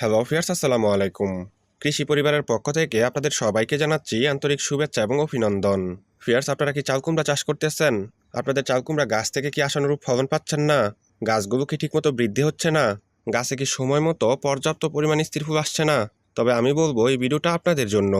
Hello fierce আসসালামু আলাইকুম। কৃষি পরিবারের পক্ষ থেকে আপনাদের সবাইকে জানাচ্ছি আন্তরিক শুভেচ্ছা এবং অভিনন্দন। ফিয়ার্স আপনারা কি চাল কুমড়া চাষ করতেছেন? আপনাদের চাল কুমড়া গাছ থেকে কি আশানুরূপ ফলন পাচ্ছেন না? গাছগুলো কি ঠিকমতো বৃদ্ধি হচ্ছে না? গাছে কি সময় মতো পর্যাপ্ত পরিমাণ স্থির ফুল আসছে না? তবে আমি বলব, এই ভিডিওটা আপনাদের জন্য।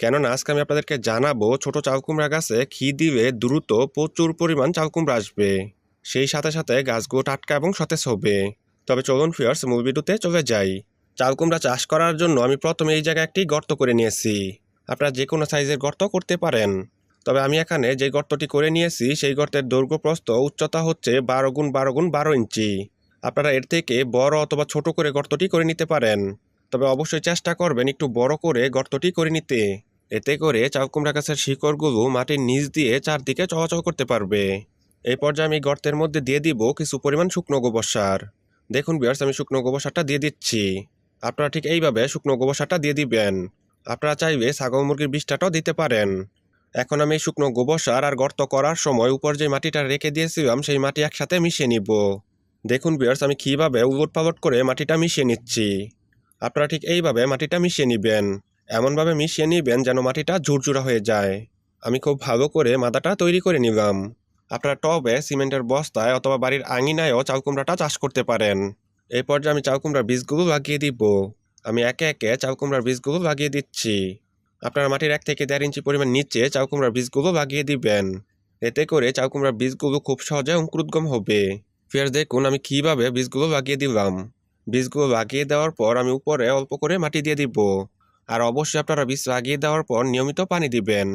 কেননা, আজকে আমি আপনাদেরকে জানাব, ছোট চাল কুমড়া গাছে খি দিলে দ্রুত প্রচুর পরিমাণ চাল কুমড়া আসবে। সেই সাথে সাথে গাছগুলো টাটকা এবং সতেজ হবে। তবে চলুন ফিয়ার্স মূল ভিডিওতে চলে যাই। চাল কুমড়া চাষ করার জন্য আমি প্রথমে এই জায়গায় একটি গর্ত করে নিয়েছি। আপনারা যে কোনো সাইজের গর্ত করতে পারেন। তবে আমি এখানে যে গর্তটি করে নিয়েছি, সেই গর্তের দৈর্ঘ্য প্রস্থ উচ্চতা হচ্ছে বারো গুণ বারো গুণ বারো ইঞ্চি। আপনারা এর থেকে বড় অথবা ছোট করে গর্তটি করে নিতে পারেন। তবে অবশ্যই চেষ্টা করবেন একটু বড় করে গর্তটি করে নিতে। এতে করে চাল কুমড়া গাছের শিকড়গুলো মাটির নিচ দিয়ে চারদিকে চলাচল করতে পারবে। এই পর্যায়ে আমি গর্তের মধ্যে দিয়ে দিব কিছু পরিমাণ শুকনো গোবর সার। দেখুন বিয়ার্স আমি শুকনো গোবর সারটা দিয়ে দিচ্ছি। আপনারা ঠিক এইভাবে শুকনো গোবর সারটা দিয়ে দিবেন। আপনারা চাইবে ছাগল মুরগির বিষটাটাও দিতে পারেন। এখন আমি শুকনো গোবর সার আর গর্ত করার সময় উপর যে মাটিটা রেখে দিয়েছিলাম, সেই মাটি একসাথে মিশিয়ে নিব। দেখুন বিয়ার্স আমি কীভাবে উলট পালট করে মাটিটা মিশিয়ে নিচ্ছি। আপনারা ঠিক এইভাবে মাটিটা মিশিয়ে নেবেন। এমনভাবে মিশিয়ে নেবেন যেন মাটিটা ঝুরঝুরা হয়ে যায়। আমি খুব ভালো করে মাদাটা তৈরি করে নিলাম। আপনারা টবে, সিমেন্টের বস্তায় অথবা বাড়ির আঙিনায়ও চাল কুমড়াটা চাষ করতে পারেন। এই পর্যায়ে আমি চাউ কুমড়ার বীজগুলো লাগিয়ে দিব, আমি একে একে চাউ কুমড়ার বীজগুলো লাগিয়ে দিচ্ছি। আপনারা মাটির এক থেকে দেড় ইঞ্চি পরিমাণ নিচে চাউ কুমড়ার বীজগুলো লাগিয়ে দিবেন। এতে করে চাউ কুমড়ার বীজগুলো খুব সহজে অঙ্কুরোদ্গম হবে। ফের দেখুন আমি কীভাবে বীজগুলো লাগিয়ে দিলাম। বীজগুলো লাগিয়ে দেওয়ার পর আমি উপরে অল্প করে মাটি দিয়ে দিব। আর অবশ্যই আপনারা বীজ লাগিয়ে দেওয়ার পর নিয়মিত পানি দিবেন।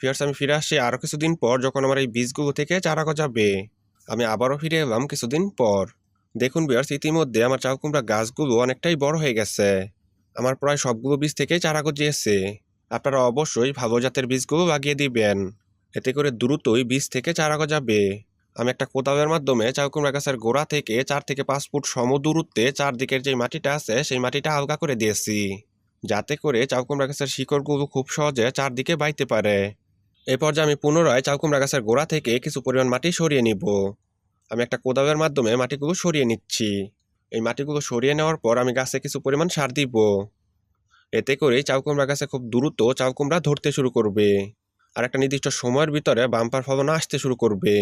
ফিয়ার্স আমি ফিরে আসছি আরও কিছুদিন পর যখন আমার এই বীজগুলো থেকে চারা গজাবে। আমি আবারও ফিরে এলাম কিছুদিন পর। দেখুন বিয়ার্স ইতিমধ্যে আমার চাল কুমড়া গাছগুলো অনেকটাই বড় হয়ে গেছে। আমার প্রায় সবগুলো বীজ থেকেই চারা গজিয়েছে আপনারা অবশ্যই ভালো জাতের বীজগুলো লাগিয়ে দিবেন। এতে করে দ্রুতই বীজ থেকে চারা গজাবে। আমি একটা কোদালের মাধ্যমে চাল কুমড়া গাছের গোড়া থেকে চার থেকে পাঁচ ফুট সম দূরত্বে চারদিকের যে মাটিটা আছে, সেই মাটিটা হালকা করে দিয়েছি। যাতে করে চাল কুমড়া গাছের শিকড়গুলো খুব সহজে চারদিকে বাইতে পারে। এই পর্যায়ে আমি পুনরায় চাল কুমড়া গাছের গোড়া থেকে কিছু পরিমাণ মাটি সরিয়ে নিব। আমি একটা কোদাবের মাধ্যমে মাটিগুলো সরিয়ে নিচ্ছি। এই মাটিগুলো সরিয়ে নেওয়ার পর আমি গাছে কিছু পরিমাণ সার দিব। এতে করে চাল কুমড়া গাছে খুব দ্রুত চাল কুমড়া ধরতে শুরু করবে। আর একটা নির্দিষ্ট সময়ের ভিতরে বাম্পার ফলন আসতে শুরু করবে।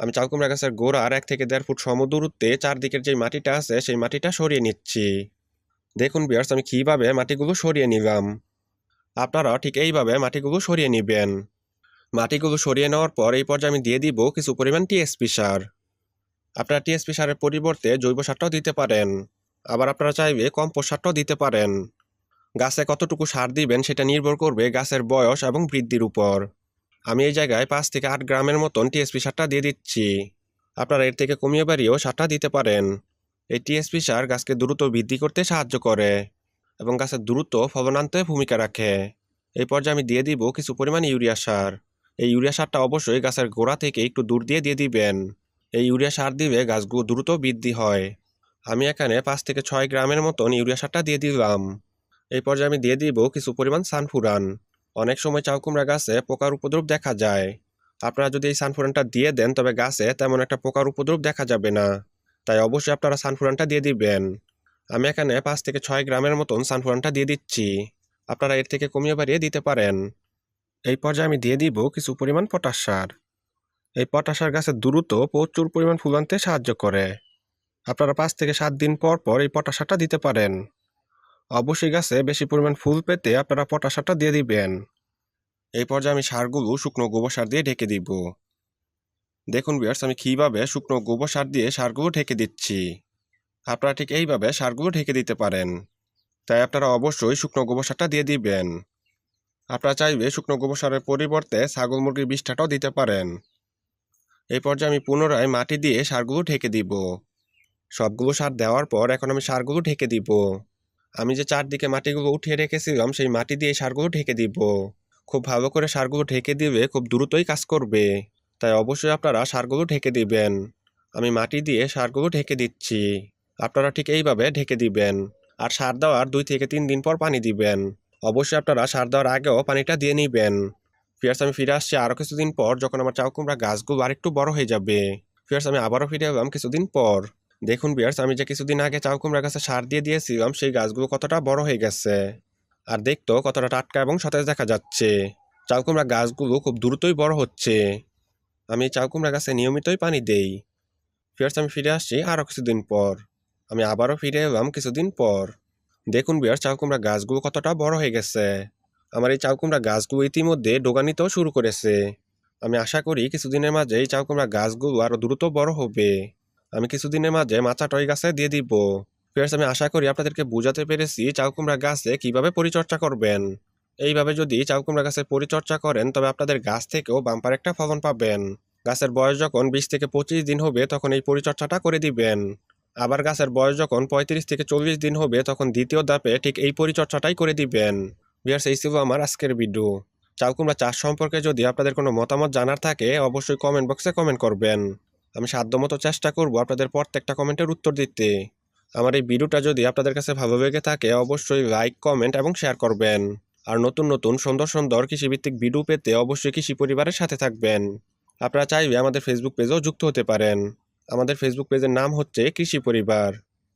আমি চাল কুমড়া গাছের গোড়ার এক থেকে দেড় ফুট সম দূরত্বে চারদিকের যে মাটিটা আছে, সেই মাটিটা সরিয়ে নিচ্ছি। দেখুন বিয়ার্স আমি কীভাবে মাটিগুলো সরিয়ে নিলাম। আপনারাও ঠিক এইভাবে মাটিগুলো সরিয়ে নেবেন। মাটিগুলো সরিয়ে নেওয়ার পর এই পর্যায়ে আমি দিয়ে দিব কিছু পরিমাণ টিএসপি সার। আপনারা টিএসপি সারের পরিবর্তে জৈব সারটাও দিতে পারেন। আবার আপনারা চাইবে কম্পোস্ট সারটাও দিতে পারেন। গাছে কতটুকু সার দিবেন সেটা নির্ভর করবে গাছের বয়স এবং বৃদ্ধির উপর। আমি এই জায়গায় পাঁচ থেকে আট গ্রামের মতন টিএসপি সারটা দিয়ে দিচ্ছি। আপনারা এর থেকে কমিয়ে বাড়িয়েও সারটা দিতে পারেন। এই টিএসপি সার গাছকে দ্রুত বৃদ্ধি করতে সাহায্য করে এবং গাছের দ্রুত ফলন আনতে ভূমিকা রাখে। এই পর্যায়ে আমি দিয়ে দিব কিছু পরিমাণ ইউরিয়া সার। এই ইউরিয়া সারটা অবশ্যই গাছের গোড়া থেকে একটু দূর দিয়ে দিয়ে দিবেন। এই ইউরিয়া সার দিলে গাছগুলো দ্রুত বৃদ্ধি হয়। আমি এখানে পাঁচ থেকে ছয় গ্রামের মতন ইউরিয়া সারটা দিয়ে দিলাম। এই পর্যায়ে আমি দিয়ে দিব কিছু পরিমাণ সানফুরান। অনেক সময় চাউকুমড়া গাছে পোকার উপদ্রব দেখা যায়। আপনারা যদি এই সানফুরানটা দিয়ে দেন, তবে গাছে তেমন একটা পোকার উপদ্রব দেখা যাবে না। তাই অবশ্যই আপনারা সানফুরানটা দিয়ে দিবেন। আমি এখানে পাঁচ থেকে ছয় গ্রামের মতন সানফুরানটা দিয়ে দিচ্ছি। আপনারা এর থেকে কমিয়ে বাড়িয়ে দিতে পারেন। এই পর্যায়ে আমি দিয়ে দিব কিছু পরিমাণ পটাশ সার। এই পটাশ সার গাছে দ্রুত প্রচুর পরিমাণ ফুল আনতে সাহায্য করে। আপনারা পাঁচ থেকে সাত দিন পর পর এই পটাশ সারটা দিতে পারেন। অবশ্যই গাছে বেশি পরিমাণ ফুল পেতে আপনারা পটাশ সারটা দিয়ে দিবেন। এই পর্যায়ে আমি সারগুলো শুকনো গোবর সার দিয়ে ঢেকে দিব। দেখুন বিয়ার্স আমি কীভাবে শুকনো গোবর সার দিয়ে সারগুলো ঢেকে দিচ্ছি। আপনারা ঠিক এইভাবে সারগুলো ঢেকে দিতে পারেন। তাই আপনারা অবশ্যই শুকনো গোবর সারটা দিয়ে দিবেন। আপনারা চাইবে শুকনো গোবর সারের পরিবর্তে ছাগল মুরগির বিষ্ঠাটাও দিতে পারেন। এই পর্যায়ে আমি পুনরায় মাটি দিয়ে সারগুলো ঢেকে দিব। সবগুলো সার দেওয়ার পর এখন আমি সারগুলো ঢেকে দিব। আমি যে চারদিকে মাটিগুলো উঠিয়ে রেখেছিলাম, সেই মাটি দিয়ে সারগুলো ঢেকে দিব। খুব ভালো করে সারগুলো ঢেকে দিবে খুব দ্রুতই কাজ করবে। তাই অবশ্যই আপনারা সারগুলো ঢেকে দিবেন। আমি মাটি দিয়ে সারগুলো ঢেকে দিচ্ছি। আপনারা ঠিক এইভাবে ঢেকে দিবেন। আর সার দেওয়ার দুই থেকে তিন দিন পর পানি দিবেন। অবশ্যই আপনারা সার দেওয়ার আগেও পানিটা দিয়ে নেবেন। ফিয়ার্স, আমি ফিরে আসছি আরও কিছুদিন পর, যখন আমার চাউ কুমড়া গাছগুলো আরেকটু বড় হয়ে যাবে। ফিয়ার্স, আমি আবারও ফিরে এলাম কিছুদিন পর। দেখুন বিয়ার্স আমি যে কিছুদিন আগে চাল কুমড়া গাছে সার দিয়ে দিয়েছিলাম, সেই গাছগুলো কতটা বড় হয়ে গেছে। আর দেখতো কতটা টাটকা এবং সতেজ দেখা যাচ্ছে। চাল কুমড়া গাছগুলো খুব দ্রুতই বড় হচ্ছে। আমি চাল কুমড়া গাছে নিয়মিতই পানি দেই। ফিয়ার্স, আমি ফিরে আসছি আরও কিছুদিন পর। আমি আবারও ফিরে এলাম কিছুদিন পর। দেখুন বিয়ার চাল কুমড়া গাছগুলো কতটা বড় হয়ে গেছে। আমার এই চাউকুমড়া গাছগুলো ইতিমধ্যে ডোগা নিতেও শুরু করেছে। আমি আশা করি কিছুদিনের মাঝে এই চাউকুমড়া গাছগুলো আরও দ্রুত বড় হবে। আমি কিছুদিনের মাঝে মাচা টয় গাছে দিয়ে দিব। ফিয়ার্স আমি আশা করি আপনাদেরকে বোঝাতে পেরেছি চাউকুমড়া গাছে কীভাবে পরিচর্যা করবেন। এইভাবে যদি চাউকুমড়া গাছের পরিচর্যা করেন, তবে আপনাদের গাছ থেকেও বাম্পার একটা ফলন পাবেন। গাছের বয়স যখন বিশ থেকে পঁচিশ দিন হবে, তখন এই পরিচর্যাটা করে দিবেন। আবার গাছের বয়স যখন পঁয়ত্রিশ থেকে চল্লিশ দিন হবে, তখন দ্বিতীয় ধাপে ঠিক এই পরিচর্যাটাই করে দিবেন। বিয়ার্স, এই ছিল আমার আজকের ভিডিও চাল কুমড়া চাষ সম্পর্কে যদি আপনাদের কোনো মতামত জানার থাকে, অবশ্যই কমেন্ট বক্সে কমেন্ট করবেন। আমি সাধ্যমতো চেষ্টা করব আপনাদের প্রত্যেকটা কমেন্টের উত্তর দিতে। আমার এই ভিডিওটা যদি আপনাদের কাছে ভালো লেগে থাকে, অবশ্যই লাইক কমেন্ট এবং শেয়ার করবেন। আর নতুন নতুন সুন্দর সুন্দর কৃষিভিত্তিক ভিডিও পেতে অবশ্যই কৃষি পরিবারের সাথে থাকবেন। আপনারা চাইলে আমাদের ফেসবুক পেজেও যুক্ত হতে পারেন। আমাদের ফেসবুক পেজের নাম হচ্ছে কৃষি পরিবার।